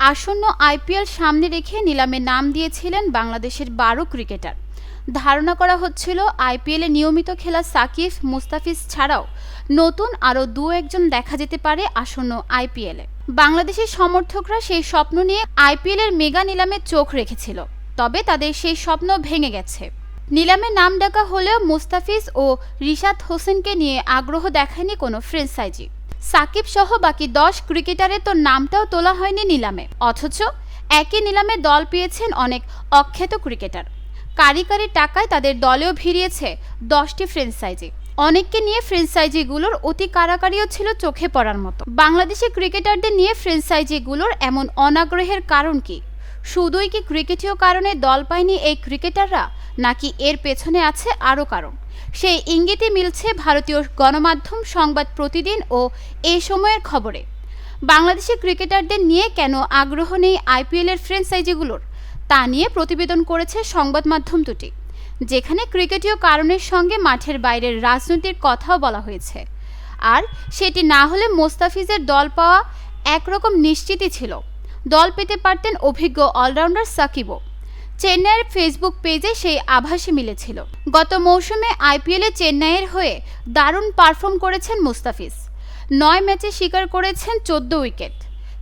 আসন্ন আইপিএল সামনে রেখে নিলামে নাম দিয়েছিলেন বাংলাদেশের বারো ক্রিকেটার। ধারণা করা হচ্ছিল আইপিএলে নিয়মিত খেলা সাকিব, মুস্তাফিজ ছাড়াও নতুন আরও দু একজন দেখা যেতে পারে আসন্ন আইপিএলে। বাংলাদেশের সমর্থকরা সেই স্বপ্ন নিয়ে আইপিএলের মেগা নিলামে চোখ রেখেছিল, তবে তাদের সেই স্বপ্ন ভেঙে গেছে। নিলামে নাম ডাকা হলেও মুস্তাফিজ ও রিশাদ হোসেনকে নিয়ে আগ্রহ দেখায়নি কোনো ফ্রেঞ্চাইজি সাকিব সহ বাকি দশ ক্রিকেটারের তো নামটাও তোলা হয়নি নিলামে। অথচ একই নিলামে দল পেয়েছেন অনেক অখ্যাত ক্রিকেটার। কারি কারি টাকায় তাদের দলেও ভিড়িয়েছে দশটি ফ্রেঞ্চাইজি। অনেককে নিয়ে ফ্রেঞ্চাইজিগুলোর অতি কারাকারিও ছিল চোখে পড়ার মতো। বাংলাদেশি ক্রিকেটারদের নিয়ে ফ্রেঞ্চাইজিগুলোর এমন অনাগ্রহের কারণ কি? শুধুই কি ক্রিকেটীয় কারণে দল পায়নি এই ক্রিকেটাররা, নাকি এর পেছনে আছে আরও কারণ? সেই ইঙ্গিতই মিলছে ভারতীয় গণমাধ্যম সংবাদ প্রতিদিন ও এ সময়ের খবরে। বাংলাদেশি ক্রিকেটারদের নিয়ে কেন আগ্রহ নেই আইপিএলের ফ্রেঞ্চাইজিগুলোর তা নিয়ে প্রতিবেদন করেছে সংবাদ মাধ্যম দুটি, যেখানে ক্রিকেটীয় কারণের সঙ্গে মাঠের বাইরের রাজনীতির কথাও বলা হয়েছে। আর সেটি না হলে মোস্তাফিজের দল পাওয়া একরকম নিশ্চিতই ছিল। দল পেতে পারতেন অভিজ্ঞ অলরাউন্ডার সাকিবও। চেন্নাইয়ের ফেসবুক পেজে সেই আভাসই মিলেছিল। গত মৌসুমে আইপিএলে চেন্নাইয়ের হয়ে দারুণ পারফর্ম করেছেন মুস্তাফিজ। নয় ম্যাচে শিকার করেছেন চোদ্দ উইকেট।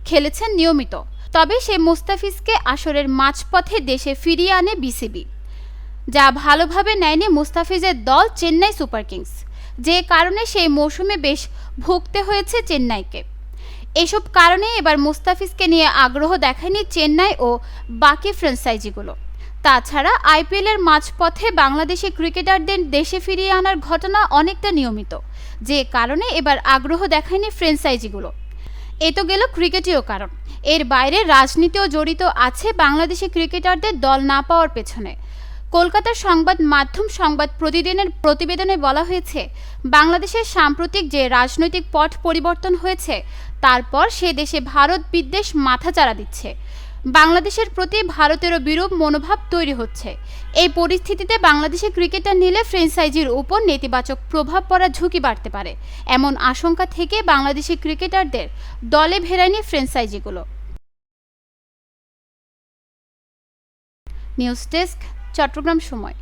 খেলেছেন নিয়মিত। তবে সে মুস্তাফিজকে আসরের মাঝপথে দেশে ফিরিয়ে আনে বিসিবি। যা ভালোভাবে নেয়নি মুস্তাফিজের দল চেন্নাই সুপার কিংস। যে কারণে সেই মৌসুমে বেশ ভুগতে হয়েছে চেন্নাইকে। এসব কারণে এবার মুস্তাফিজকে নিয়ে আগ্রহ দেখায়নি চেন্নাই ও বাকি ফ্র্যাঞ্চাইজিগুলো। তাছাড়া আইপিএলের মাঝপথে বাংলাদেশি ক্রিকেটারদের দেশে ফিরিয়ে আনার ঘটনা অনেকটা নিয়মিত, যে কারণে এবার আগ্রহ দেখায়নি ফ্র্যাঞ্চাইজিগুলো। এ তো গেল ক্রিকেটীয় কারণ। এর বাইরে রাজনীতিও জড়িত আছে বাংলাদেশি ক্রিকেটারদের দল না পাওয়ার পেছনে। কলকাতার সংবাদ মাধ্যম সংবাদ প্রতিদিনের প্রতিবেদনে বলা হয়েছে, বাংলাদেশের সাম্প্রতিক যে রাজনৈতিক পট পরিবর্তন হয়েছে, তারপর সে দেশে ভারত বিদ্বেষ মাথাচাড়া দিচ্ছে। বাংলাদেশের প্রতি ভারতেরও বিরূপ মনোভাব তৈরি হচ্ছে। এই পরিস্থিতিতে বাংলাদেশে ক্রিকেটার নিলে ফ্রেঞ্চাইজির উপর নেতিবাচক প্রভাব পড়ার ঝুঁকি বাড়তে পারে। এমন আশঙ্কা থেকে বাংলাদেশি ক্রিকেটারদের দলে ভেরায়নি ফ্রেঞ্চাইজিগুলো নিউজ ডেস্ক চট্টগ্রাম সময়।